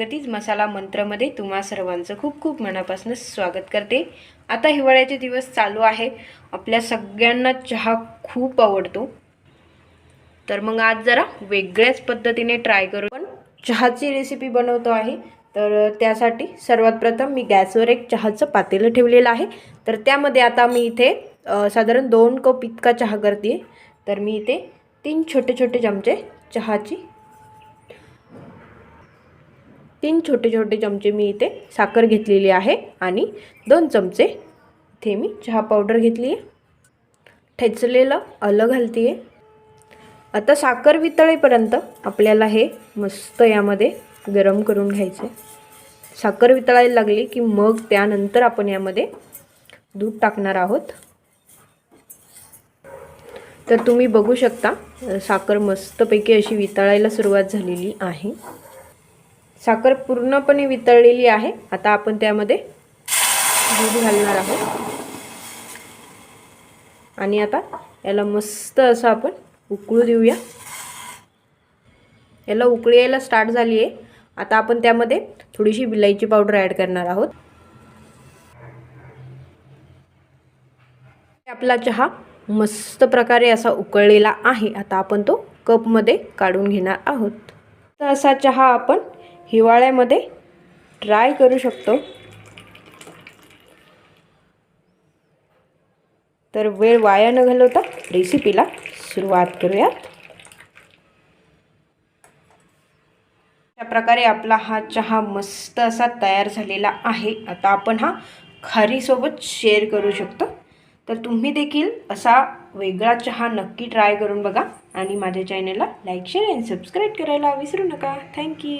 गतीज मसाला मंत्रमध्ये तुम्हा सर्वांचं खूप खूप मनापासून स्वागत करते. आता हिवाळ्याचे दिवस चालू आहे. आपल्या सगळ्यांना चहा खूप आवडतो. तर मग आज जरा वेगळ्याच पद्धतीने ट्राय करू. पण चहाची रेसिपी बनवतो आहे. तर त्यासाठी सर्वात प्रथम मी गॅसवर एक चहाचं पातेलं ठेवलेलं आहे. तर त्यामध्ये आता मी इथे साधारण दोन कप इतका चहा करते तर मी इथे तीन छोटे छोटे चमचे चहाची तीन छोटे छोटे चमचे मी इथे साखर घेतलेली आहे आणि दोन चमचे इथे मी चहा पावडर घेतली आहे. ठेचलेलं आलं घालते आहे. आता साखर वितळेपर्यंत आपल्याला हे मस्त यामध्ये गरम करून घ्यायचं आहे. साखर वितळायला लागली की मग त्यानंतर आपण यामध्ये दूध टाकणार आहोत. तर तुम्ही बघू शकता साखर मस्तपैकी अशी वितळायला सुरुवात झालेली आहे. साखर पूर्णपणे वितळलेली आहे. आता आपण त्यामध्ये दूध घालणार आहोत. आणि आता याला मस्त असं आपण उकळू देऊया. याला उकळी यायला स्टार्ट झाली आहे आता आपण त्यामध्ये थोडीशी विलायची पावडर ॲड करणार आहोत. आपला चहा मस्त प्रकारे असा उकळलेला आहे. आता आपण तो कपमध्ये काढून घेणार आहोत. तर असा चहा आपण हिवाळ्यामध्ये ट्राय करू शकतो. तर वेळ वाया न घालवता रेसिपीला सुरुवात करूयात. अशा प्रकारे आपला हा चहा मस्त असा तयार झालेला आहे. आता आपण हा खारीसोबत शेअर करू शकतो. तर तुम्ही देखील असा वेगळा चहा नक्की ट्राय करून बघा आणि माझ्या चॅनलला लाईक शेअर अँड सबस्क्राईब करायला विसरू नका. थँक्यू